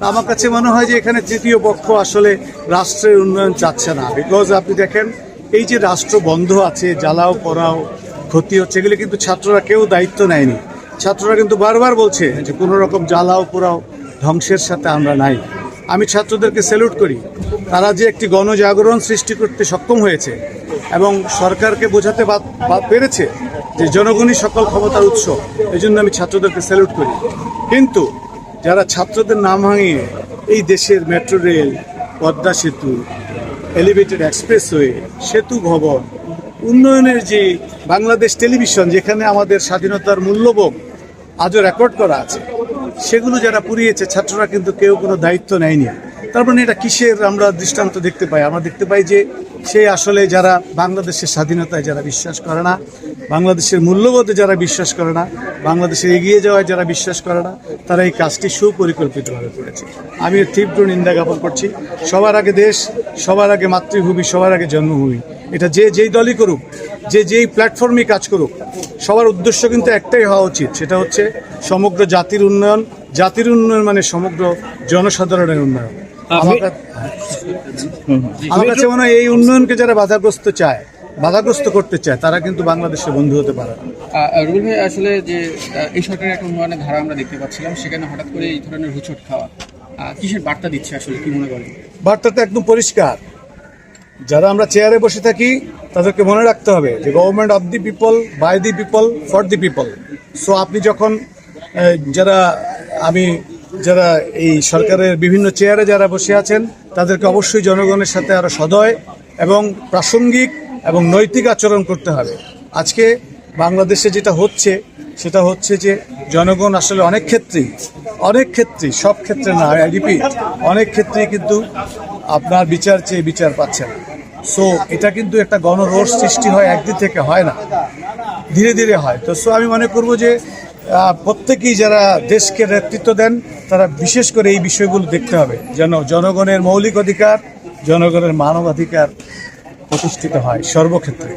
আমার কাছে মনে হয় যে এখানে তৃতীয় পক্ষ আসলে রাষ্ট্রের উন্নয়ন চাচ্ছে না। বিকজ আপনি দেখেন, এই যে রাষ্ট্র বন্ধ আছে, জ্বালাও করাও ক্ষতি হচ্ছে, এগুলো কিন্তু ছাত্ররা কেউ দায়িত্ব নেয়নি। ছাত্ররা কিন্তু বারবার বলছে যে কোনো রকম জ্বালাও, পোড়াও, ধ্বংসের সাথে আমরা নাই। আমি ছাত্রদেরকে স্যালুট করি। তারা যে একটি গণজাগরণ সৃষ্টি করতে সক্ষম হয়েছে এবং সরকারকে বোঝাতে পেরেছে যে জনগণই সকল ক্ষমতার উৎস এই জন্য আমি ছাত্রদেরকে স্যালুট করি। কিন্তু যারা ছাত্রদের নাম ভাঙিয়ে এই দেশের মেট্রো রেল, পদ্মা সেতু এলিভেটেড এক্সপ্রেসওয়ে সেতু ভবন, উন্নয়নের যে বাংলাদেশ টেলিভিশন, যেখানে আমাদের স্বাধীনতার মূল্যবোধ আজও রেকর্ড করা আছে, সেগুলো যারা পুড়িয়েছে, ছাত্ররা কিন্তু কেউ কোনো দায়িত্ব নেয়নি। তার মানে এটা কিসের আমরা দৃষ্টান্ত দেখতে পাই? আমরা দেখতে পাই যে সেই আসলে যারা বাংলাদেশের স্বাধীনতায় যারা বিশ্বাস করে না, বাংলাদেশের মূল্যবোধে যারা বিশ্বাস করে না বাংলাদেশের এগিয়ে যাওয়ায় যারা বিশ্বাস করে না, তারা এই কাজটি সুপরিকল্পিতভাবে করেছে। আমি তীব্র নিন্দা জ্ঞাপন করছি। সবার আগে দেশ, সবার আগে মাতৃভূমি, সবার আগে জন্মভূমি। এটা যে যেই দলই করুক, যে যেই প্ল্যাটফর্মে কাজ করুক, সবার উদ্দেশ্য কিন্তু একটাই হওয়া উচিত। সেটা হচ্ছে সমগ্র জাতির উন্নয়ন। জাতির উন্নয়ন মানে সমগ্র জনসাধারণের উন্নয়ন। আমার কাছে মনে হয় এই উন্নয়নকে যারা বাধাগ্রস্ত চায় বাধাগ্রস্ত করতে চায় তারা কিন্তু বাংলাদেশের বন্ধু হতে পারে রুবেল ভাই আসলে যে এই সরকারের একটা উন্নয়নের ধারা আমরা দেখতে পাচ্ছিলাম সেখানে হঠাৎ করে এই ধরনের হুচট খাওয়া কিসের বার্তা দিচ্ছে আসলে কি মনে করেন? বার্তাটা একদম পরিষ্কার। যারা আমরা চেয়ারে বসে থাকি তাদেরকে মনে রাখতে হবে যে government of the people by the people for the people so আপনি যখন যারা আমি যারা এই সরকারের বিভিন্ন চেয়ারে যারা বসে আছেন, তাদেরকে অবশ্যই জনগণের সাথে আরও সদয় এবং প্রাসঙ্গিক এবং নৈতিক আচরণ করতে হবে। আজকে বাংলাদেশে যেটা হচ্ছে, সেটা হচ্ছে যে জনগণ আসলে অনেক ক্ষেত্রেই অনেক ক্ষেত্রেই, সব ক্ষেত্রে না রিপিট অনেক ক্ষেত্রেই কিন্তু আপনার বিচার চেয়ে বিচার পাচ্ছে না। সো এটা কিন্তু একটা গণরোষ সৃষ্টি হয় একদিন থেকে হয় না, ধীরে ধীরে হয়। তো সো আমি মনে করব যে প্রত্যেকেই যারা দেশকে নেতৃত্ব দেন, তারা বিশেষ করে এই বিষয়গুলো দেখতে হবে, যেন জনগণের মৌলিক অধিকার, জনগণের মানবাধিকার প্রতিষ্ঠিত হয় সর্বক্ষেত্রে।